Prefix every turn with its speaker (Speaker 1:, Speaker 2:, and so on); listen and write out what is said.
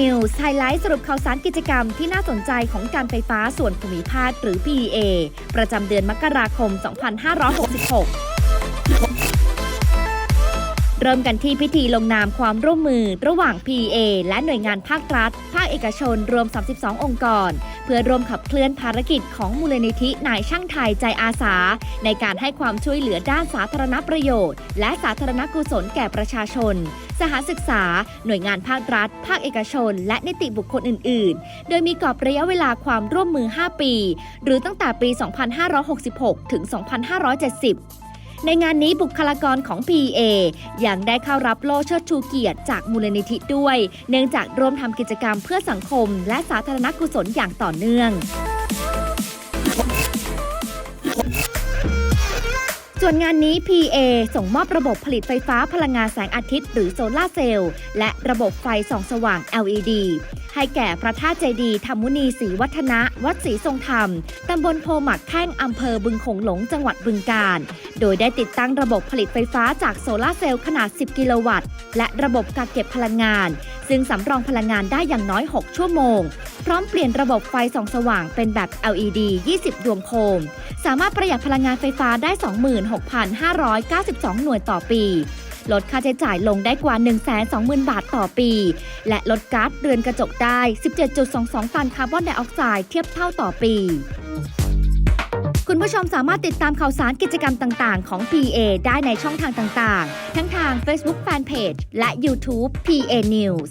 Speaker 1: News ไฮไลท์สรุปข่าวสารกิจกรรมที่น่าสนใจของการไฟฟ้าส่วนภูมิภาคหรือ PEA ประจำเดือนมกราคม 2566 เริ่มกันที่พิธีลงนามความร่วมมือระหว่าง PA และหน่วยงานภาครัฐ ภาคเอกชนรวม 32 องค์กร เพื่อร่วมขับเคลื่อนภารกิจของมูลนิธินายช่างไทยใจอาสา ในการให้ความช่วยเหลือด้านสาธารณประโยชน์ และสาธารณกุศลแก่ประชาชน สถานศึกษา หน่วยงานภาครัฐ ภาคเอกชน และนิติบุคคลอื่น ๆ โดยมีกรอบระยะเวลาความร่วมมือ 5 ปี หรือตั้งแต่ปี 2566 ถึง 2570ในงานนี้บุคลากรของ PEA ยังได้เข้ารับโล่เชิดชูเกียรติจากมูลนิธิด้วย เนื่องจากร่วมทำกิจกรรมเพื่อสังคมและสาธารณกุศลอย่างต่อเนื่อง ส่วนงานนี้ PA ส่งมอบระบบผลิตไฟฟ้าพลังงานแสงอาทิตย์ หรือโซลาเซลล์และระบบไฟส่องสว่าง LED ให้แก่พระธาตุเจดีธรรมุนีศรีวัฒนะ วัดศรีทรงธรรม ตำบลโพหมักแท่งอำเภอบึงโขงหลง จังหวัดบึงกาฬ โดยได้ติดตั้งระบบผลิตไฟฟ้าจากโซลาเซลล์ขนาด 10 กิโลวัตต์ และระบบกักเก็บพลังงาน ซึ่งสำรองพลังงานได้อย่างน้อย 6 ชั่วโมง พร้อมเปลี่ยนระบบไฟส่องสว่างเป็นแบบ LED 20 ดวงโคม สามารถประหยัดพลังงานไฟฟ้าได้ 26,592 หน่วยต่อปี ลดค่าใช้จ่ายลงได้กว่า 120,000 บาทต่อปี และลดก๊าซเรือนกระจกได้ 17.22 ตันคาร์บอนไดออกไซด์เทียบเท่าต่อปีคุณผู้ชมสามารถติดตามข่าวสารกิจกรรมต่าง ๆ ของ PA ได้ในช่องทางต่าง ๆ ทั้งทาง Facebook Fanpage และ YouTube PA News